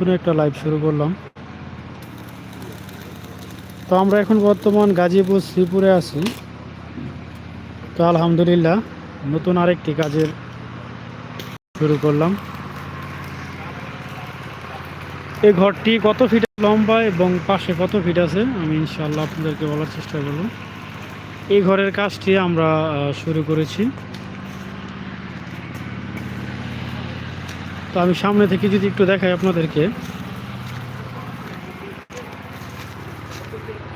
নতুন একটা লাইভ শুরু করলাম। তো আমরা এখন বর্তমান গাজীপুর, শ্রীপুরে আছি। তো আলহামদুলিল্লাহ, নতুন আরেকটি কাজের শুরু করলাম। এই ঘরটি কত ফিট লম্বা এবং পাশে কত ফিট আছে? আমি ইনশাল্লাহ আপনাদেরকে বলার চেষ্টা করব। এই ঘরের কাজটি আমরা শুরু করেছি। তো আমি সামনে থেকে যদি একটু দেখাই আপনাদেরকে।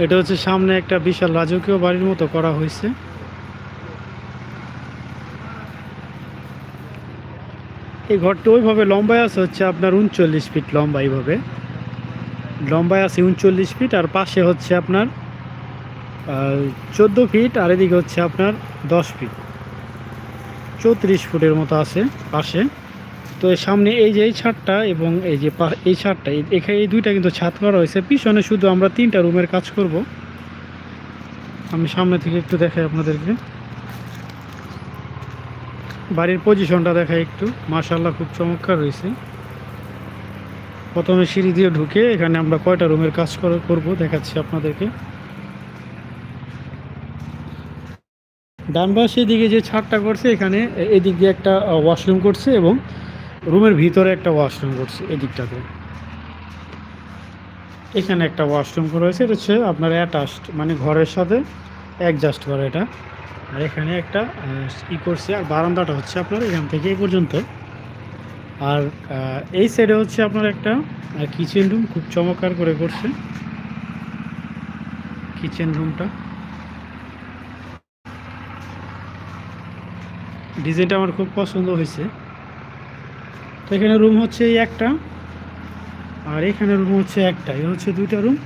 এটা হচ্ছে সামনে একটা বিশাল রাজকীয় বাড়ির মতো করা হয়েছে। এই ঘরটা ওইভাবে লম্বায় আছে, হচ্ছে আপনার উনচল্লিশ ফিট লম্বা এইভাবে। লম্বায় আছে উনচল্লিশ ফিট আর পাশে হচ্ছে আপনার চোদ্দ ফিট আর এদিকে হচ্ছে আপনার দশ ফিট। চৌত্রিশ ফুটের মতো আছে পাশে। তো সামনে এই যে এই ছাদটা এবং এই যে এই ছাদটা এখানে এই দুইটা কিন্তু ছাদ করা হয়েছে। পিছনে শুধু আমরা তিনটা রুমের কাজ করব। আমি সামনে থেকে একটু দেখাই আপনাদেরকে। বাড়ির পজিশনটা দেখাই একটু। মাশাল্লাহ খুব চমৎকার রয়েছে প্রথমে সিঁড়ি দিয়ে ঢুকে এখানে আমরা কয়টা রুমের কাজ করে- করব দেখাচ্ছি আপনাদেরকে। ডান পাশে যে ছাদটা করছে, এখানে এদিক দিয়ে একটা ওয়াশরুম করছে এবং রুমের ভিতরে একটা ওয়াশরুম করছে, এদিকটাতে। এখানে একটা ওয়াশরুম করা হয়েছে এটা হচ্ছে আপনার অ্যাটাচড মানে ঘরের সাথে অ্যাডজাস্ট করা এটা। আর এখানে একটা ই করছে, আর বারান্দাটা হচ্ছে আপনার এখান থেকে এই পর্যন্ত। আর এই সাইডে হচ্ছে আপনার একটা কিচেন রুম খুব চমৎকার করে করছে। কিচেন রুমটা ডিজাইনটা আমার খুব পছন্দ হয়েছে। তো এখানে রুম হচ্ছে এই একটা, আর এখানে রুম হচ্ছে একটা এ হচ্ছে দুইটা রুম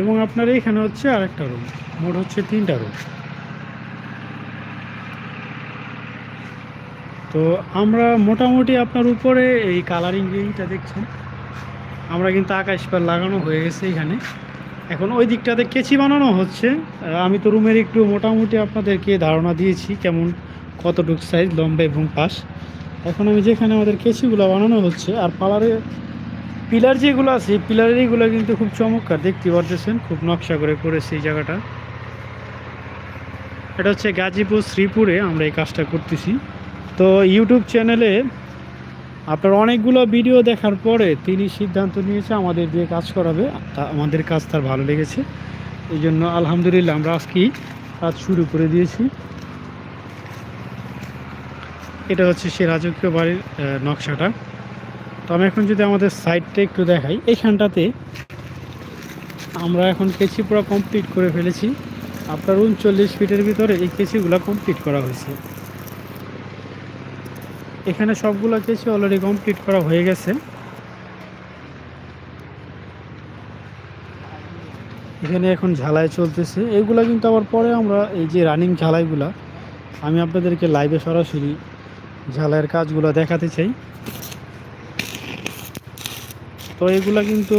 এবং আপনার এখানে হচ্ছে আর একটা রুম মোট হচ্ছে তিনটা রুম তো আমরা মোটামুটি আপনার উপরে এই কালারিং রিংটা দেখছেন, আমরা কিন্তু আকাশ পার লাগানো হয়ে গেছে এখানে। এখন ওই দিকটাতে কেচি বানানো হচ্ছে আমি তো রুমের একটু মোটামুটি আপনাদেরকে ধারণা দিয়েছি কেমন, কতটুক সাইজ লম্বা এবং পাশ। এখন আমি যেখানে আমাদের কেচিগুলো বানানো হচ্ছে, আর পালারে পিলার যেগুলো আছে পিলারের এগুলো কিন্তু খুব চমৎকার। দেখতে পারতেছেন, খুব নকশা করে করেছে এই জায়গাটা। এটা হচ্ছে গাজীপুর, শ্রীপুরে আমরা এই কাজটা করতেছি। তো ইউটিউব চ্যানেলে আপনার অনেকগুলো ভিডিও দেখার পরে তিনি সিদ্ধান্ত নিয়েছে আমাদের দিয়ে কাজ করাবে আমাদের কাজ তার ভালো লেগেছে। এই জন্য আলহামদুলিল্লাহ আমরা আজকেই কাজ শুরু করে দিয়েছি। এটা হচ্ছে সে রাজকীয় বাড়ির নকশাটা। তো আমি এখন যদি আমাদের সাইডটা একটু দেখাই এইখানটাতে আমরা এখন কেচি পুরো কমপ্লিট করে ফেলেছি। আপনার উনচল্লিশ ফিটের ভিতরে এই কেচিগুলো কমপ্লিট করা হয়েছে। এখানে সবগুলো কেচি অলরেডি কমপ্লিট করা হয়ে গেছে। এখানে এখন ঝালাই চলতেছে। এগুলা কিন্তু আবার পরে আমরা এই যে রানিং ঝালাইগুলা, আমি আপনাদেরকে লাইভে সরাসরি ঝালাইয়ের কাজগুলো দেখাতে চাই। তো এগুলো কিন্তু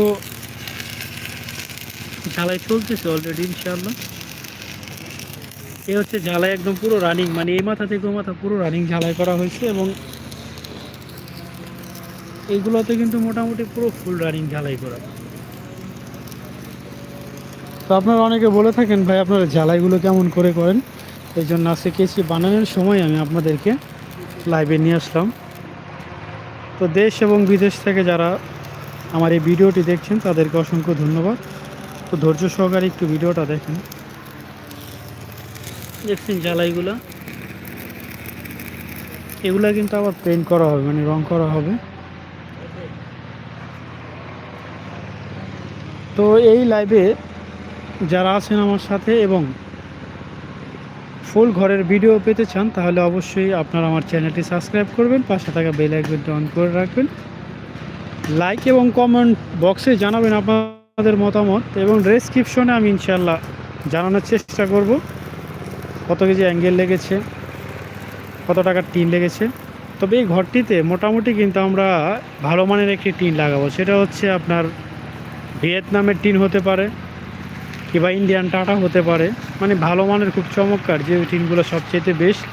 ঝালাই চলতেছে অলরেডি ইনশাআল্লাহ। এ হচ্ছে ঝালাই একদম পুরো রানিং মানে এই মাথা থেকে মাথা পুরো রানিং ঝালাই করা হয়েছে এবং এইগুলোতে কিন্তু মোটামুটি পুরো ফুল রানিং ঝালাই করা। তো আপনারা অনেকে বলে থাকেন, ভাই আপনারা ঝালাইগুলো কেমন করে করেন? এই জন্য আজকে কেসি বানানোর সময় আমি আপনাদেরকে লাইভে নিয়ে আসলাম। তো দেশ এবং বিদেশ থেকে যারা আমার এই ভিডিওটি দেখছেন, তাদেরকে অসংখ্য ধন্যবাদ। তো ধৈর্য সহকারে একটু ভিডিওটা দেখেন। দেখছেন জ্বালাইগুলো? এগুলা কিন্তু আবার পেন্ট করা হবে মানে রং করা হবে। তো এই লাইভে যারা আছেন আমার সাথে এবং ফুল ঘরের ভিডিও পেতে চান, তাহলে অবশ্যই আপনারা আমার চ্যানেলটি সাবস্ক্রাইব করবেন, পাশে থাকা বেল আইকনটি অন করে রাখবেন। লাইক এবং কমেন্ট বক্সে জানাবেন আপনাদের মতামত এবং ডেসক্রিপশনে আমি ইনশাল্লাহ জানানোর চেষ্টা করব। কত কেজি অ্যাঙ্গেল লেগেছে? কত টাকার টিন লেগেছে? তবে এই ঘরটিতে মোটামুটি কিন্তু আমরা ভালো মানের একটি টিন লাগাবো, সেটা হচ্ছে আপনার ভিয়েতনামের টিন হতে পারে। কিংবা ইন্ডিয়ান টাটা হতে পারে। মানে ভালো মানের খুব চমৎকার, যে টিনগুলো সবচেয়ে বেস্ট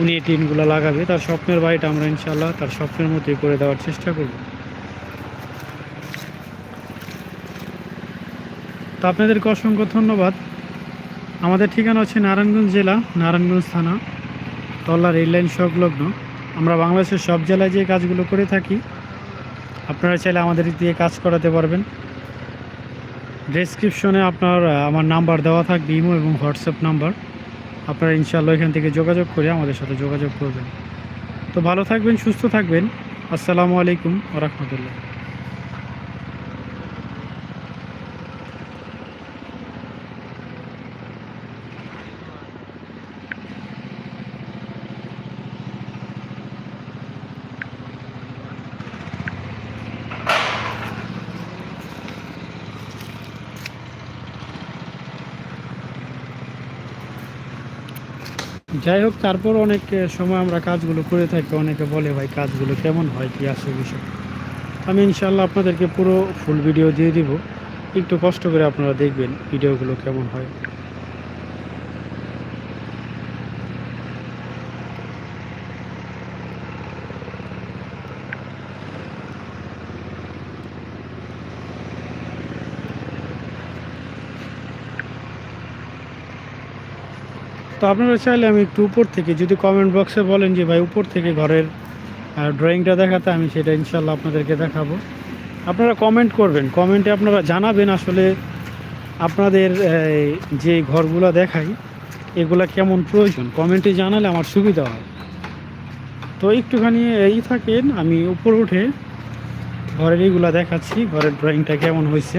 উনি এই টিনগুলো লাগাবে। তার স্বপ্নের বাড়িটা আমরা ইনশাল্লাহ তার স্বপ্নের মতোই করে দেওয়ার চেষ্টা করব। তো আপনাদেরকে অসংখ্য ধন্যবাদ। আমাদের ঠিকানা হচ্ছে নারায়ণগঞ্জ জেলা, নারায়ণগঞ্জ থানা তল্লা রেললাইন সংলগ্ন। আমরা বাংলাদেশের সব জেলায় যে কাজগুলো করে থাকি, আপনারা চাইলে আমাদের দিয়ে কাজ করাতে পারবেন। ডেসক্রিপশনে আপনার আমার নাম্বার দেওয়া থাকবে, ইমো এবং হোয়াটসঅ্যাপ নাম্বার আপনারা ইনশাল্লাহ এখান থেকে যোগাযোগ করে আমাদের সাথে যোগাযোগ করবেন। তো ভালো থাকবেন, সুস্থ থাকবেন। আসসালামু আলাইকুম রহমতুল্লাহ। যাই হোক, তারপর অনেক সময় আমরা কাজগুলো করে থাকি। অনেকে বলে, ভাই, কাজগুলো কেমন হয়? কি আসে বিষয়? আমি ইনশাল্লাহ আপনাদেরকে পুরো ফুল ভিডিও দিয়ে দিব। একটু কষ্ট করে আপনারা দেখবেন ভিডিওগুলো কেমন হয়। তো আপনারা চাইলে আমি একটু উপর থেকে, যদি কমেন্ট বক্সে বলেন যে, ভাই, উপর থেকে ঘরের ড্রয়িংটা দেখাতে, আমি সেটা ইনশাল্লাহ আপনাদেরকে দেখাবো। আপনারা কমেন্ট করবেন। কমেন্টে আপনারা জানাবেন আসলে আপনাদের যে ঘরগুলো দেখাই, এগুলা কেমন প্রয়োজন। কমেন্টে জানালে আমার সুবিধা হয়। তো একটুখানি এই থাকেন, আমি উপর উঠে ঘরের এইগুলা দেখাচ্ছি, ঘরের ড্রয়িংটা কেমন হয়েছে।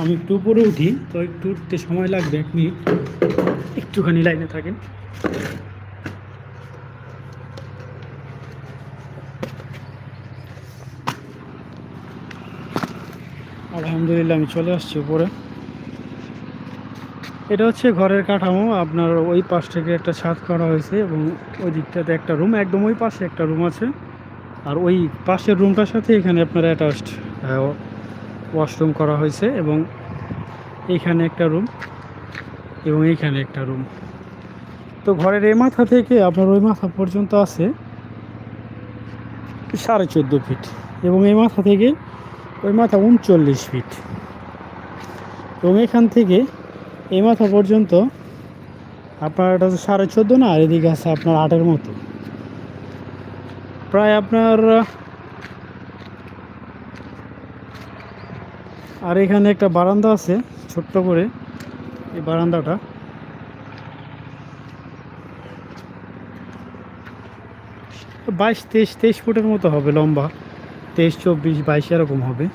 আমি একটু উপরে উঠি, তো একটু উঠতে সময় লাগবে, এক মিনিট। একটুখানি লাইনে থাকেন। আলহামদুলিল্লাহ, আমি চলে আসছি উপরে। এটা হচ্ছে ঘরের কাঠামো, আপনার ওই পাশ থেকে একটা ছাদ করা হয়েছে এবং ওই দিকটাতে একটা রুম, একদম ওই পাশে একটা রুম আছে। আর ওই পাশের রুমটার সাথে এখানে আপনার অ্যাটাচড ওয়াশরুম করা হয়েছে এবং এইখানে একটা রুম এবং এইখানে একটা রুম। তো ঘরের এ মাথা থেকে আপনার ওই মাথা পর্যন্ত আছে সাড়ে চোদ্দ ফিট এবং এই মাথা থেকে ওই মাথা উনচল্লিশ ফিট। এবং এখান থেকে এই মাথা পর্যন্ত আপনার এটা হচ্ছে সাড়ে চোদ্দ না, আর এদিকে আছে আপনার আটের মতো। প্রায় আপনার আর এখানে একটা বারান্দা আছে, ছোট্ট করে, এই বারান্দাটা। বাইশ, তেইশ তেইশ ফুটের মতো হবে লম্বা। তেইশ, চব্বিশ, বাইশ এরকম হবে।